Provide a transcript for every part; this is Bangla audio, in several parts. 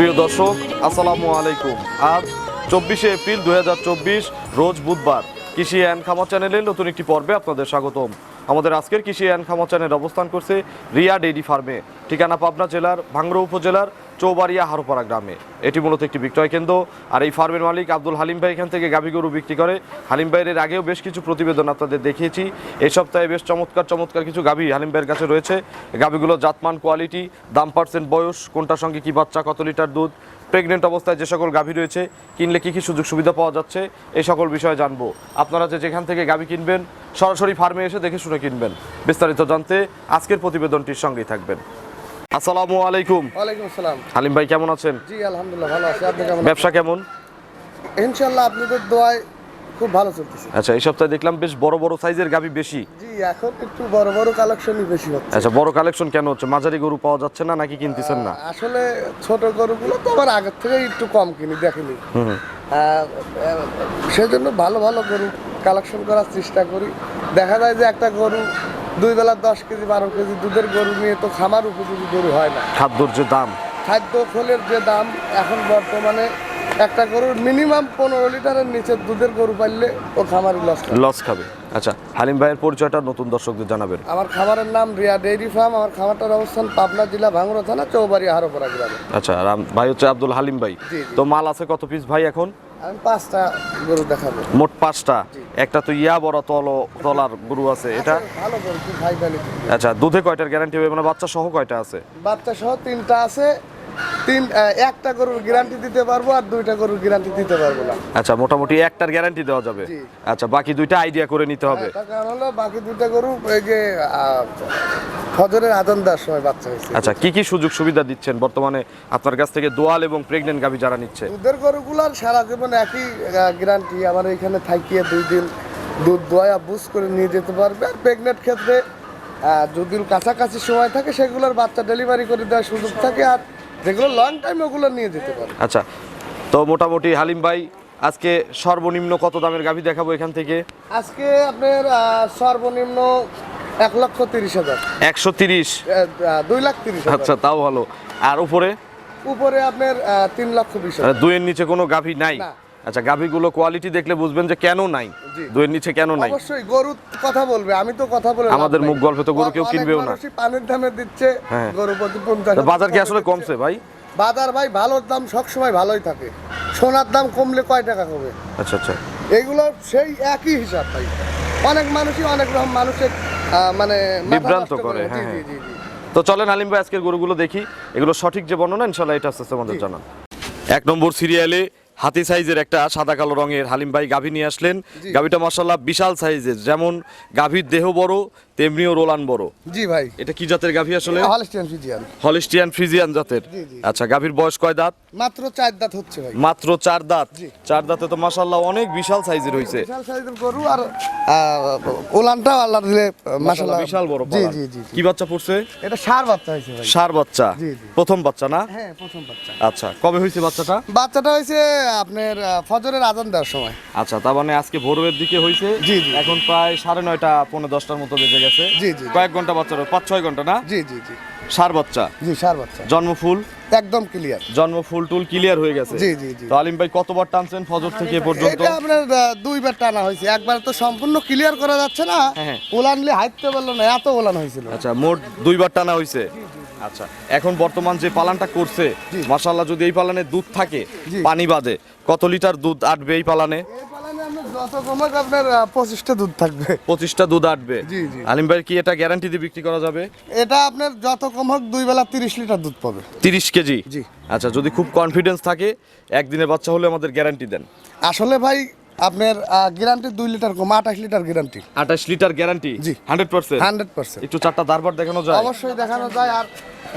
প্রিয় দর্শক, আসসালামু আলাইকুম। আজ চব্বিশে এপ্রিল দু হাজার চব্বিশ, রোজ বুধবার। কৃষি অ্যান্ড খামার চ্যানেলের নতুন একটি পর্বে আপনাদের স্বাগতম। আমাদের আজকের কৃষি খামার চ্যানেল অবস্থান করছে রিয়া ডেইরি ফার্মে। ঠিকানা পাবনা জেলার, ভাঙ্গড়া উপজেলার, চৌবাড়িয়া হারোপাড়া গ্রামে। এটি মূলত একটি বিক্রয় কেন্দ্র। আর এই ফার্মের মালিক আব্দুল হালিম ভাই এখান থেকে গাভী গরু বিক্রি করে। হালিম ভাইয়ের এর আগেও বেশ কিছু প্রতিবেদন আপনাদের দেখিয়েছি। এই সপ্তাহে বেশ চমৎকার চমৎকার কিছু গাভী হালিম ভাইয়ের কাছে রয়েছে। গাভীগুলো জাতমান কোয়ালিটি, দাম পার্সেন্ট বয়স, কোনটার সঙ্গে কি বাচ্চা, কত লিটার দুধ প্রেগনেন্ট অবস্থায় যে সকল গাভী রয়েছে কিনলে কী কী সুযোগ সুবিধা পাওয়া যাচ্ছে এই সকল বিষয়ে জানব। আপনারা যে যেখান থেকে গাভী কিনবেন সরাসরি ফার্মে এসে দেখে শুনে কিনবেন। বিস্তারিত জানতে আজকের প্রতিবেদনটির সঙ্গেই থাকবেন। আসসালামু আলাইকুম। ওয়ালাইকুম আসসালাম। হালিম ভাই কেমন আছেন? জি আলহামদুলিল্লাহ ভালো আছি। আপনি কেমন ব্যবসা কেমন? ইনশাল্লাহ আপনাদের দোয়ায় খুব ভালো চলতেছে। আচ্ছা এই সপ্তাহে দেখলাম বেশ বড় বড় সাইজের গাভী বেশি। জি এখন একটু বড় বড় কালেকশনই বেশি হচ্ছে। আচ্ছা বড় কালেকশন কেন হচ্ছে? মাঝারি গরু পাওয়া যাচ্ছে না নাকি কিনতেছেন না? আসলে ছোট গরুগুলো তো আমার আগের থেকে একটু কম কিনি দেখিনি। হুম সেই জন্য ভালো ভালো গরু কালেকশন করার চেষ্টা করি। দেখা যায় যে একটা গরু দুই বেলা দশ কেজি বারো কেজি দুধের গরু নিয়ে তো খামার উপযোগী গরু হয় না। খাদ্যর যে দাম। খাদ্য খোলের যে দাম এখন বর্তমানে একটা গরুর মিনিমাম পনেরো লিটারের নিচে দুধের গরু পাইলে ও খামারি লস লস খাবে। আচ্ছা হালিম ভাইয়ের পরিচয়টা নতুন দর্শকদের জানাবেন। আমার খামারের নাম রিয়া ডেইরি ফার্ম আমার খামারটার অবস্থান পাবনা জেলা ভাঙড়া থানা চৌবাড়ি হারোপাড়া গ্রামে। আচ্ছা আর আম- ভাই হচ্ছে আব্দুল হালিম ভাই। তো মাল আছে কত পিস ভাই এখন? আমি পাঁচটা গরু দেখাবো। মোট পাঁচটা। একটা তো ইয়া বড় তল তলার গরু আছে এটা? ভালো গরু হাই কোয়ালিটি আচ্ছা দুধে কয়টার গ্যারান্টি হবে? মানে বাচ্চা সহ কয়টা আছে? বাচ্চা সহ তিনটা আছে তিন একটা গরুর গ্যারান্টি দিতে পারব আর দুইটা গরুর গ্যারান্টি দিতে পারব না। আচ্ছা মোটামুটি একটার গ্যারান্টি দেওয়া যাবে। আচ্ছা বাকি দুইটা আইডিয়া করে নিতে হবে। কারণ হলো বাকি দুইটা গরু এই যে ফজরের আদান দেওয়ার সময় বাচ্চা হয়েছে। আচ্ছা কি কি সুযোগ সুবিধা দিচ্ছেন? বর্তমানে আপনার কাছ থেকে দোয়াল এবং প্রেগনেন্ট গাভী যারা নিচ্ছে। দুধের গরুগুলার সারা জীবন একই গ্যারান্টি আমার এখানে থাকিয়ে দুই দিন দুধ দোয়া বুস করে নিয়ে যেতে পারবে। আর প্রেগনেন্ট ক্ষেত্রে যদি কাছাকাছি সময় থাকে সেগুলোর বাচ্চা ডেলিভারি করে দেওয়ার সুযোগ থাকে। আর যেগুলো লং টাইম ওগুলো নিয়ে যেতে পারে। আচ্ছা তো মোটামুটি হালিম ভাই আজকে সর্বনিম্ন কত দামের গাভী দেখাবো এখান থেকে? আজকে আপনার সর্বনিম্ন এক লক্ষ তিরিশ হাজার। একশো তিরিশ? দুই লাখ তিরিশ আচ্ছা তাও ভালো। আর উপরে? উপরে আপনার তিন লক্ষ বিশ দুইয়ের নিচে কোনো গাভী নাই। আচ্ছা গাভীগুলো কোয়ালিটি দেখলে বুঝবেন যে কেন নাই জি। দুইয়ের নিচে কেন নাই অবশ্যই গরু কথা বলবে আমি তো কথা বলে আমাদের মুখ গল্পে তো গরু কেউ কিনবেও না। পানির দামে দিচ্ছে হ্যাঁ। গরু প্রতি পঞ্চাশ বাজার কি আসলে কমছে ভাই বাজার ভাই ভালোর দাম সবসময় ভালোই থাকে সোনার দাম কমলে কয় টাকা কমে আচ্ছা আচ্ছা এগুলো সেই একই হিসাব ভাই অনেক মানুষই অনেক রকম মানুষের আহ, মানে বিভ্রান্ত করে, হ্যাঁ, জি, হ্যাঁ। জি, জি। তো চলেন আলিম ভাই আজকের গরুগুলো দেখি এগুলো সঠিক যে বর্ণনা ইনশাল্লাহ এটা আস্তে আস্তে আমাদের। জানান এক নম্বর সিরিয়ালে হাতি সাইজের একটা সাদা কালো রঙের হালিম ভাই গাভী নিয়ে আসলেন। গাভীটা মাসাল্লাহ বিশাল সাইজের। যেমন গাভীর দেহ বড় তেমনিও রোলান বড়। জি ভাই। এটা কি জাতের গাভী আসলে? হলস্টিয়ান ফিজিয়ান হলিস্টিয়ান ফ্রিজিয়ান জাতের। আচ্ছা গাভীর বয়স কয় দাঁত? মাত্র চার দাঁত হচ্ছে ভাই। মাত্র চার দাঁত। চার দাঁতে তো মাসাল্লাহ অনেক বিশাল সাইজের হয়েছে বিশাল সাইজের গরু আর ওলানটাও আল্লাহ দিলে মাশাআল্লাহ বিশাল বড় জি জি জি। কি বাচ্চা পড়ছে? এটা সার বাচ্চা হয়েছে ভাই। সার বাচ্চা। জি, জি। প্রথম বাচ্চা না? হ্যাঁ প্রথম বাচ্চা। আচ্ছা কবে হয়েছে বাচ্চাটা? বাচ্চাটা হয়েছে আপনার ফজরের আজান দেওয়ার সময়। আচ্ছা তার মানে আজকে ভোরের দিকে হয়েছে। জি, জি। এখন প্রায় সাড়ে নয়টা পৌনে দশটার মতো বেজে গেছে। জি, জি। কয়েক ঘণ্টা বাচ্চা পাঁচ ছয় ঘণ্টা না? জি জি জি। সার বাচ্চা? জি সার বাচ্চা। জন্মফুল একদম ক্লিয়ার জন্ম ফুল টুল ক্লিয়ার হয়ে গেছে? জি, জি, জি। তো আলিম ভাই কতবার টানছেন ফজর থেকে পর্যন্ত? এটা আপনার দুইবার টানা হয়েছে। একবার তো সম্পূর্ণ ক্লিয়ার করা যাচ্ছে না। হ্যাঁ। ওলানলে হাইতে পারল না এত ওলান হয়েছিল। আচ্ছা মোট দুইবার টানা হয়েছে। আচ্ছা এখন বর্তমান যে পালানটা করছে মাশাল্লাহ যদি এই পালানে দুধ থাকে পানি বাদে কত লিটার দুধ আটবে এই পালানে? আপনার পঁচিশটা দুধ থাকবে। পঁচিশটা দুধ আটবে। জি, জি। আলিম ভাই কি এটা গ্যারান্টি দিয়ে বিক্রি করা যাবে? এটা আপনার যত কম হোক দুই বেলা তিরিশ লিটার দুধ পাবে। তিরিশ কেজি? জি। আচ্ছা যদি খুব কনফিডেন্স থাকে একদিনের বাচ্চা হলে আমাদের গ্যারান্টি দেন। আসলে ভাই আপনার গ্যারান্টি দুই লিটার কম আঠাশ লিটার গ্যারান্টি আঠাশ লিটার গ্যারান্টি জি। হান্ড্রেড পার্সেন্ট হান্ড্রেড পার্সেন্ট একটু চারটা দারবার দেখানো যায়? অবশ্যই দেখানো যায়। আর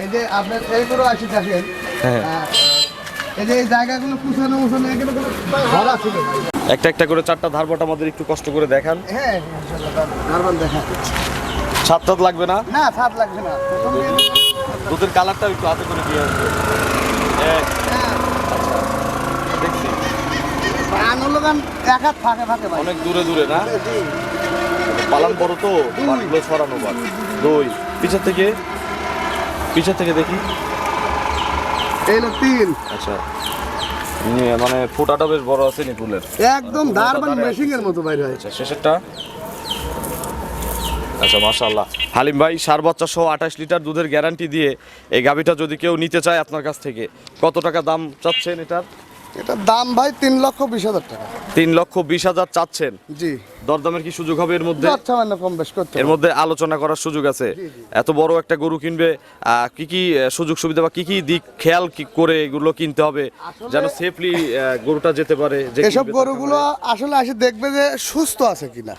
এই যে আপনার এইগুলো আছে দেখেন হ্যাঁ। এই যে এই জায়গাগুলো কুচানো মুছানো এগুলো ভরা ছিল একটা একটা করে চারটা ধারবাট আমাদের একটু কষ্ট করে দেখান। হ্যাঁ সাত সাত লাগবে না? না স্বাদ লাগবে না। দুধের কালারটা একটু হাতে করে দিয়ে আসবে। এক, হ্যাঁ, দেখছি। অনেক দূরে দূরে না। পালান বড় তো বাটগুলো ছড়ানো বাট দুই। পিছের থেকে? পিছের থেকে দেখি। তিন। আচ্ছা। মানে ফোটাটা বেশ বড় আছে নিপুলের একদম দারবান মেশিং এর মতো বাইরে হয়েছে। আচ্ছা শেষেরটা। আচ্ছা মাশাল্লাহ হালিম ভাই সার বাচ্চা সহ আঠাশ লিটার দুধের গ্যারান্টি দিয়ে এই গাভিটা যদি কেউ নিতে চায় আপনার কাছ থেকে কত টাকা দাম চাচ্ছেন এটার? এটার দাম ভাই তিন লক্ষ বিশ হাজার টাকা। তিন লক্ষ বিশ হাজার চাচ্ছেন? জি। দরদামের কি সুযোগ হবে এর মধ্যে? কম বেশ করতে এর মধ্যে আলোচনা করার সুযোগ আছে। এত বড় একটা গরু কিনবে কি কি সুযোগ সুবিধা বা কি কি দিক খেয়াল কি করে এগুলো কিনতে হবে যেন সেফলি গরুটা যেতে পারে এসব গরুগুলো আসলে আসে দেখবে যে সুস্থ আছে কিনা।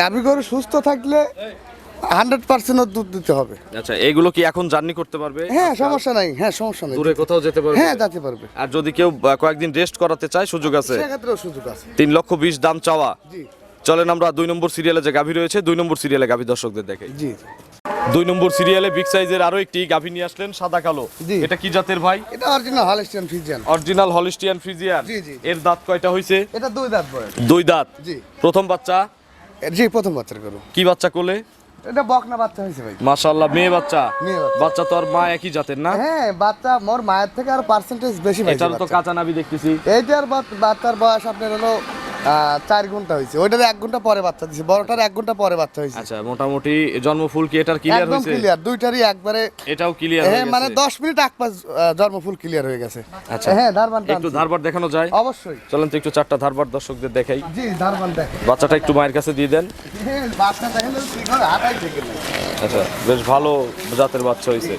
গাভী গরু সুস্থ থাকলে হান্ড্রেড পার্সেন্ট দুধ দিতে হবে। আচ্ছা এগুলো কি এখন জার্নি করতে পারবে? হ্যাঁ সমস্যা নাই হ্যাঁ সমস্যা নেই। দূরে কোথাও যেতে পারবে? হ্যাঁ যেতে পারবে। আর যদি কেউ কয়েকদিন রেস্ট করাতে চায় সুযোগ আছে? সেক্ষেত্রেও সুযোগ আছে। তিন লক্ষ বিশ দাম চাওয়া। জি। চলেন আমরা দুই নম্বর সিরিয়ালে যে গাভী রয়েছে দুই নম্বর সিরিয়ালে গাভী দর্শকদের দেখে জি। দুই নম্বর সিরিয়ালে বিগ সাইজের আরও একটি গাভী নিয়ে আসলেন সাদা কালো। এটা কি জাতের ভাই? এটা original Holstein Friesian original Holstein Friesian. এর দাঁত কয়টা হয়েছে এটা দুই দাঁত বয়স। দুই দাঁত। জি। প্রথম বাচ্চা? জি প্রথম বাচ্চার গরু। কি বাচ্চা কোলে? এটা বকনা বাচ্চা হয়েছে ভাই। মাশাআল্লাহ মেয়ে বাচ্চা? মেয়ে বাচ্চা। তোর তো আর মা একই জাতের না? হ্যাঁ বাচ্চা মোর মায়ের থেকে আর পার্সেন্টেজ বেশি ভাই এটা তো কাঁচা নাবি দেখতেছি। এইটার বাচ- বাচ্চার বয়স আপনার হলো চার ঘণ্টা হয়েছে। ওইটার এক ঘণ্টা পরে বাচ্চা দিছে। বড়টার এক ঘণ্টা পরে বাচ্চা হয়েছে। আচ্ছা মোটামুটি জন্ম ফুল কি এটার ক্লিয়ার একদম ক্লিয়ার দুইটারই একবারে এটাও ক্লিয়ার হ্যাঁ মানে দশ মিনিট আগ পাশ জন্ম ফুল ক্লিয়ার হয়ে গেছে। আচ্ছা। হ্যাঁ ধারবান একটু ধারবার দেখানো যায়? অবশ্যই। চলেন তো একটু চারটা ধারবার দর্শকদের দেখাই। জি ধারবান দেখে বাচ্চাটা একটু মায়ের কাছে দিয়ে দেন। হ্যাঁ, বাচ্চা দেখেন কি করে হাতাই থেকে আচ্ছা বেশ ভালো জাতের বাচ্চা হয়েছে।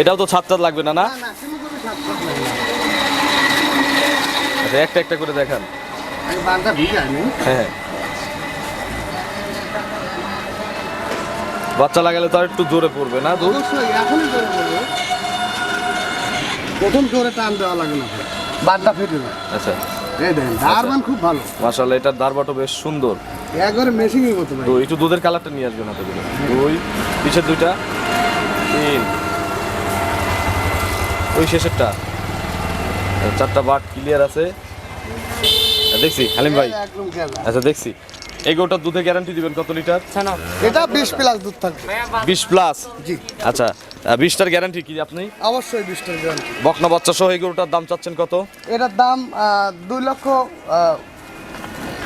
এটাও তো টাদ লাগবে না না? না, না, কোনো কোনো স্বাদ নেই। আচ্ছা একটা একটা করে দেখান। হ্যাঁ। বাচ্চা লাগালে তো আর একটু জোরে পড়বে না দুধ? অবশ্যই এখনই জোরে বলব প্রথম জোরে টান দেওয়া লাগে না। বানটা ফেটে না আচ্ছা। এই দেখেন ধারবান খুব ভালো। মাশাআল্লাহ এটার দারবাটো বেশ সুন্দর। একবারে মেশিংয়ের মতো ভাই তো একটু দুধের কালারটা নিয়ে আসবেন হাতে করে। দুই পিছের দুইটা তিন। ওই শেষেরটা। আচ্ছা, চারটা বাট ক্লিয়ার আছে। দেখছি হালিম ভাই। আচ্ছা দেখছি। এগোটার দুধে গ্যারান্টি দিবেন কত লিটার? এটা বিশ প্লাস দুধ থাকবে। বিশ প্লাস জি। আচ্ছা বিশটার গ্যারান্টি কি আপনি? অবশ্যই বিশটার গ্যারান্টি বকনা বাচ্চা সহ এগুলোটার দাম চাচ্ছেন কত? এটার দাম দুই লক্ষ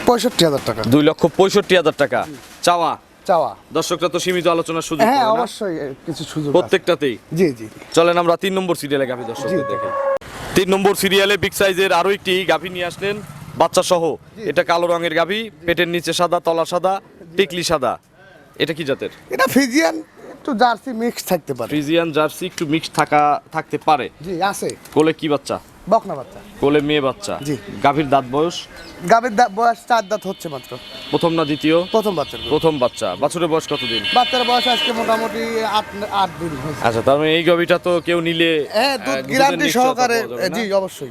পঁয়ষট্টি হাজার টাকা। দুই লক্ষ পঁয়ষট্টি হাজার টাকা। চাওয়া? চাওয়া। দর্শকরা তো সীমিত আলোচনার সুযোগ হ্যাঁ অবশ্যই কিছু সুযোগ প্রত্যেকটাতেই? জি জি। চলেন আমরা তিন নম্বর সিরিয়ালে গাভী দর্শকদের। দেখে। তিন নম্বর সিরিয়ালে বিগ সাইজের আরও একটি গাভী নিয়ে আসলেন বাচ্চা সহ। এটা কালো রঙের গাভী পেটের নিচে সাদা তলা সাদা টিকলি সাদা। এটা কি জাতের? এটা ফিজিয়ান একটু জার্সি মিক্স থাকতে পারে। ফ্রিজিয়ান জার্সি একটু মিক্স থাকা থাকতে পারে। জি আছে। কোলে কি বাচ্চা? বকনা বাচ্চা। কোলে মেয়ে বাচ্চা। জি। গাভীর দাঁত বয়স? গাবের বয়স চার দাঁত হচ্ছে মাত্র। প্রথম না দ্বিতীয়? প্রথম বাচ্চার গরু। প্রথম বাচ্চা। বাছুরের বয়স কতদিন? বাচ্চার বয়স আজকে মোটামুটি আট আট দিন হয়েছে। আচ্ছা তার মানে এই গাভীটা তো কেউ নিলে হ্যাঁ আহ, দুধ দুধের গ্যারান্টি নিশ্চয়তা সহকারে পাওয়া যাবে না? জি অবশ্যই।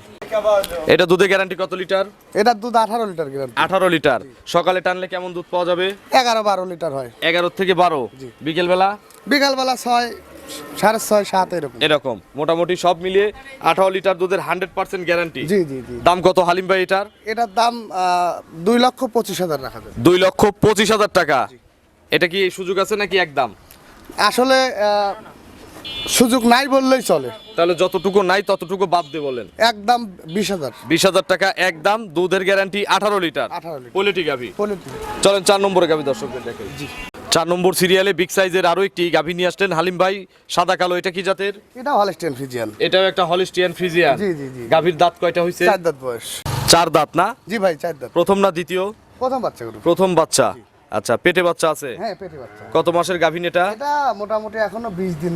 এটা দুধে গ্যারান্টি কত লিটার? এটার দুধ আঠারো লিটার গ্যারান্টি। আঠারো লিটার। সকালে টানলে কেমন দুধ পাওয়া যাবে? এগারো বারো লিটার হয়। এগারো থেকে বারো। বিকেল বেলা বিকালবেলা ছয় সাড়ে ছয় সাত এরকম। এরকম। মোটামুটি সব মিলিয়ে আঠারো লিটার দুধের হান্ড্রেড পার্সেন্ট গ্যারান্টি। জি জি জি। দাম কত হালিম ভাই এটার? এটার দাম দুই লক্ষ পঁচিশ হাজার রাখা যাবে। দুই লক্ষ পঁচিশ হাজার টাকা। এটা কি সুযোগ আছে নাকি একদম আসলে সুযোগ নাই বললেই চলে। তাহলে যতটুকু নাই ততটুকু বাদ দিয়ে বলেন। একদম বিশ হাজার। বিশ হাজার টাকা একদম দুধের গ্যারান্টি আঠারো লিটার। 18 লিটার। পোলিটি গাভি। চলেন চার নম্বরে গাভি দর্শকদের দেখে চার নম্বর সিরিয়ালে বিগ সাইজের আরও একটি গাভি নিয়ে আসলেন হালিম ভাই। সাদা কালো এটা কি জাতের? এটা হলিস্টিয়ান ফিজিয়ান এটাও একটা হলিস্টিয়ান ফ্রিজিয়ান জি, জি, জি। গাভীর দাঁত কয়টা হয়েছে চার দাঁত বয়স। চার দাঁত না? জি ভাই চার দাঁত। প্রথম না দ্বিতীয়? প্রথম বাচ্চা প্রথম বাচ্চা। আচ্ছা পেটে বাচ্চা আছে? হ্যাঁ পেটে বাচ্চা। কত মাসের গাভিন এটা? এটা মোটামুটি এখনও বিশ দিন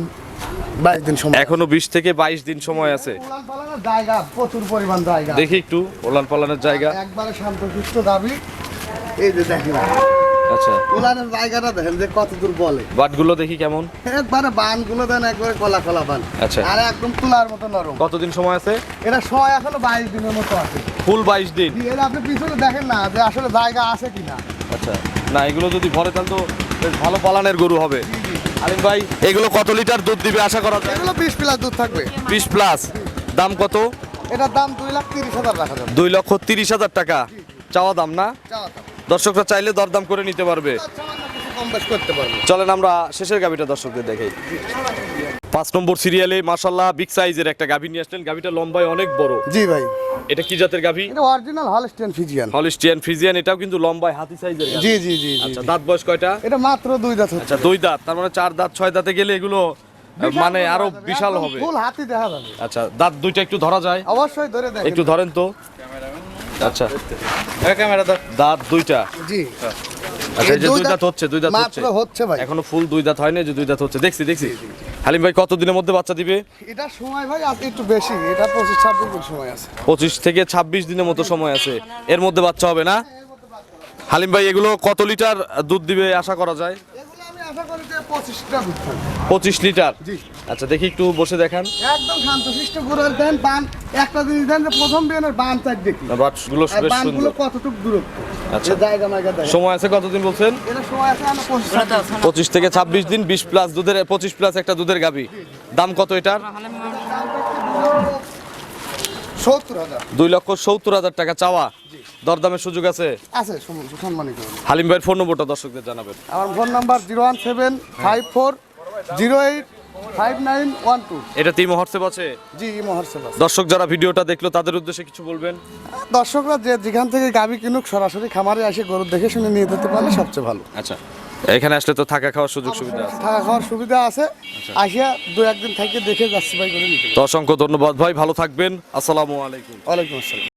বাইশ দিন সময়। এখনও বিশ থেকে বাইশ দিন সময় আছে। উলান পালানের জায়গা প্রচুর পরিমাণ জায়গা। দেখি একটু ওলান পালানের জায়গা। একবারে শান্তশিষ্ট দাবি এই যে দেখেন আচ্ছা। উলানের জায়গাটা দেখেন যে কত দূর বলে। বাটগুলো দেখি কেমন? একবারে বানগুলো দেন একবারে কলা কলা বান আচ্ছা। আর একদম তুলার মতো নরম। কতদিন সময় আছে? এটা সময় এখনও বাইশ দিনের মতো আছে। ফুল বাইশ দিন? এর আপনি পিছনে দেখেন না যে আসলে জায়গা আছে কিনা। আচ্ছা। না এগুলো যদি ভরে তাহলে তো বেশ ভালো পালানের গরু হবে। আলিম ভাই এগুলো কত লিটার দুধ দিবে আশা করা যায়? এগুলো বিশ প্লাস দুধ থাকবে। বিশ প্লাস। দাম কত? এটার দাম দুই লাখ তিরিশ হাজার যাবে। দুই লক্ষ তিরিশ হাজার টাকা। চাওয়া দাম না? চাওয়া দাম। দর্শকরা চাইলে দরদাম করে নিতে পারবে। চলেন আমরা শেষের গাভিটা দর্শকদের দেখাই। পাঁচ নম্বর সিরিয়ালে মাসাল্লাহ বিগ সাইজের একটা গাভি নিয়ে আসলেন। গাভিটা লম্বায় অনেক বড়। জি ভাই। এটা কি জাতের গাভি? এটা original Holstein Friesian Holstein Friesian এটাও কিন্তু লম্বায় হাতি সাইজের জি জি জি আচ্ছা দাঁত বয়স কয়টা? এটা মাত্র দুই দাঁত আচ্ছা দুই দাঁত। তার মানে চার দাঁত ছয় দাঁতে গেলে এগুলো মানে আরও বিশাল হবে। ফুল হাতি দেখা যাবে। আচ্ছা দাঁত দুইটা একটু ধরা যায়। অবশ্যই ধরে দেখেন একটু ধরেন তো। আচ্ছা। দাঁত দুইটা। জি। আচ্ছা এই যে দুই দাঁত হচ্ছে দুই দাঁত হচ্ছে মাত্র হচ্ছে। ভাই। এখনও ফুল দুই দাঁত হয়নি যে দুই দাঁত হচ্ছে। দেখছি দেখছি। হালিম ভাই কত দিনের মধ্যে বাচ্চা দিবে? এটা সময় ভাই আজ একটু বেশি। এটা পঁচিশ ছাব্বিশ দিন সময় আছে। পঁচিশ থেকে ছাব্বিশ দিনের মতো সময় আছে। এর মধ্যে বাচ্চা হবে না? হালিম ভাই এগুলো কত লিটার দুধ দিবে আশা করা যায়? পঁচিশ লিটার আচ্ছা দেখি একটু বসে দেখান। একদম শান্তশিষ্ট গুড়ের দেন বান একটা জিনিস দেন যে প্রথম বিয়ানের বান চার দেখি। বাটগুলো আর বেশ সুন্দর। কতটুক দূরত্ব? আচ্ছা। জায়গা সময় আছে কতদিন বলছেন? এটা সময় আছে থেকে ছাব্বিশ দিন বিশ প্লাস দুধের পঁচিশ প্লাস একটা দুধের গাবি। দাম কত এটার? দুই লক্ষ সত্তর হাজার টাকা চাওয়া। দরদামের সুযোগ আছে? আছে হালিম ভাইয়ের ফোন নম্বরটা দর্শকদের জানাবেন। আমার phone number zero one seven five four zero eight WhatsApp আছে? দর্শক যারা ভিডিওটা দেখল তাদের উদ্দেশ্যে কিছু বলবেন? দর্শকরা যে যেখান থেকে গাবি কিনুক সরাসরি খামারে এসে গরু দেখে শুনে নিয়ে যেতে পারলে সবচেয়ে ভালো। আচ্ছা। এখানে আসলে তো থাকা খাওয়ার সুযোগ সুবিধা আছে। থাকা খাওয়ার সুবিধা আছে। আসিয়া দু একদিন থেকে দেখে যাচ্ছি ভাই করে নিতে। তো অসংখ্য ধন্যবাদ ভাই ভালো থাকবেন। আসসালামু আলাইকুম। ওয়ালাইকুম আসসালাম।